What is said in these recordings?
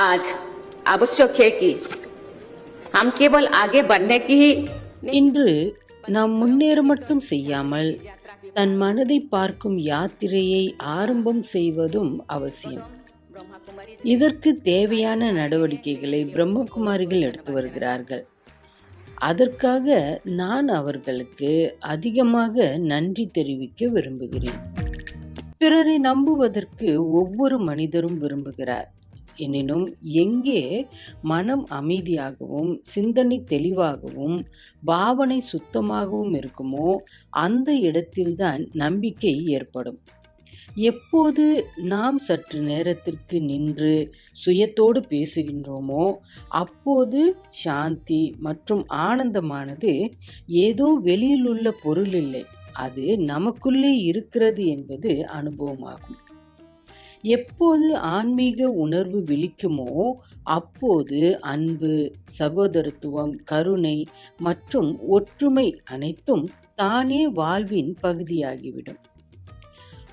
आज आवश्यक है कि हम केवल आगे बढ़ने की ही இன்று நாம் முன்னேற மட்டும் செய்யாமல் தன் மனதை பார்க்கும் யாத்திரையை ஆரம்பம் செய்வதும் அவசியம் இதற்கு தேவையான நடவடிக்கைகளை பிரம்மகுமாரிகள் எடுத்து வருகிறார்கள் அதற்காக நான் அவர்களுக்கு அதிகமாக நன்றி தெரிவிக்க விரும்புகிறேன் பிறரை நம்புவதற்கு ஒவ்வொரு மனிதரும் விரும்புகிறார் எனினும் எங்கே மனம் அமைதியாகவும் சிந்தனை தெளிவாகவும் பாவனை சுத்தமாகவும் இருக்குமோ அந்த இடத்தில்தான் நம்பிக்கை ஏற்படும். எப்போது நாம் சற்று நேரத்திற்கு நின்று சுயத்தோடு பேசுகின்றோமோ அப்போது சாந்தி மற்றும் ஆனந்தமானது ஏதோ வெளியில் உள்ள பொருள் இல்லை அது நமக்குள்ளே இருக்கிறது என்பது அனுபவமாகும். எப்போது ஆன்மீக உணர்வு விழிக்குமோ அப்போது அன்பு சகோதரத்துவம் கருணை மற்றும் ஒற்றுமை அனைத்தும் தானே வாழ்வின் பகுதியாகிவிடும்.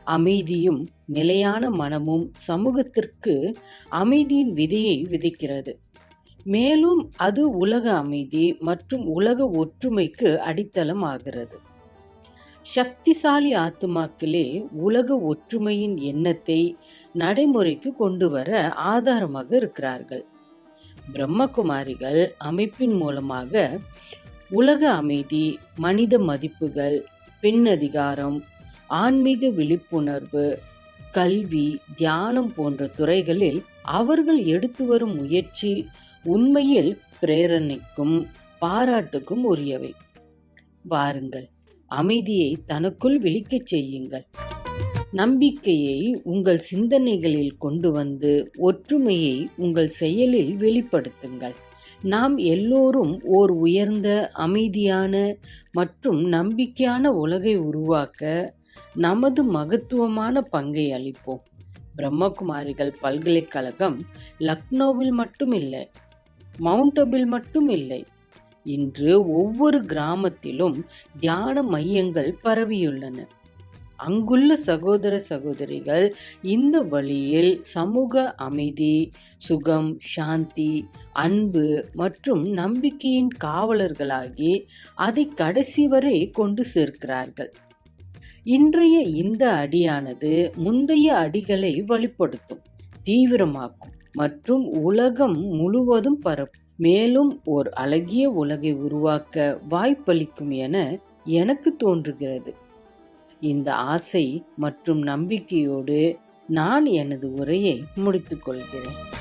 அமைதியும் நிலையான மனமும் சமூகத்திற்கு அமைதியின் விதையை விதைக்கிறது. மேலும் அது உலக அமைதி மற்றும் உலக ஒற்றுமைக்கு அடித்தளம் ஆகிறது. சக்திசாலி ஆத்துமாக்களே உலக ஒற்றுமையின் எண்ணத்தை நடைமுறைக்கு கொண்டு வர ஆதாரமாக இருக்கிறார்கள். பிரம்மகுமாரிகள் அமைப்பின் மூலமாக உலக அமைதி மனித மதிப்புகள் பெண் அதிகாரம் ஆன்மீக விழிப்புணர்வு கல்வி தியானம் போன்ற துறைகளில் அவர்கள் எடுத்து வரும் முயற்சி உண்மையில் பிரேரணைக்கும் பாராட்டுக்கும் உரியவை. வாருங்கள் அமைதியை தனக்குள் விழிக்கச் செய்யுங்கள். நம்பிக்கையை உங்கள் சிந்தனைகளில் கொண்டு வந்து ஒற்றுமையை உங்கள் செயலில் வெளிப்படுத்துங்கள். நாம் எல்லோரும் ஓர் உயர்ந்த அமைதியான மற்றும் நம்பிக்கையான உலகை உருவாக்க நமது மகத்துவமான பங்கை அளிப்போம். பிரம்மகுமாரிகள் பல்கலைக்கழகம் லக்னோவில் மட்டும் இல்லை மவுண்டபில் மட்டும் இல்லை இன்று ஒவ்வொரு கிராமத்திலும் தியான மையங்கள் பரவியுள்ளன. அங்குள்ள சகோதர சகோதரிகள் இந்த வழியில் சமூக அமைதி சுகம் சாந்தி அன்பு மற்றும் நம்பிக்கையின் காவலர்களாகி அதை கடைசி வரை கொண்டு சேர்க்கிறார்கள். இன்றைய இந்த அடியானது முந்தைய அடிகளை வலுப்படுத்தும் தீவிரமாக்கும் மற்றும் உலகம் முழுவதும் பரப்பும். மேலும் ஓர் அழகிய உலகை உருவாக்க வாய்ப்பளிக்கும் என எனக்கு தோன்றுகிறது. இந்த ஆசை மற்றும் நம்பிக்கையோடு நான் எனது உரையை முடித்துக் கொள்கிறேன்.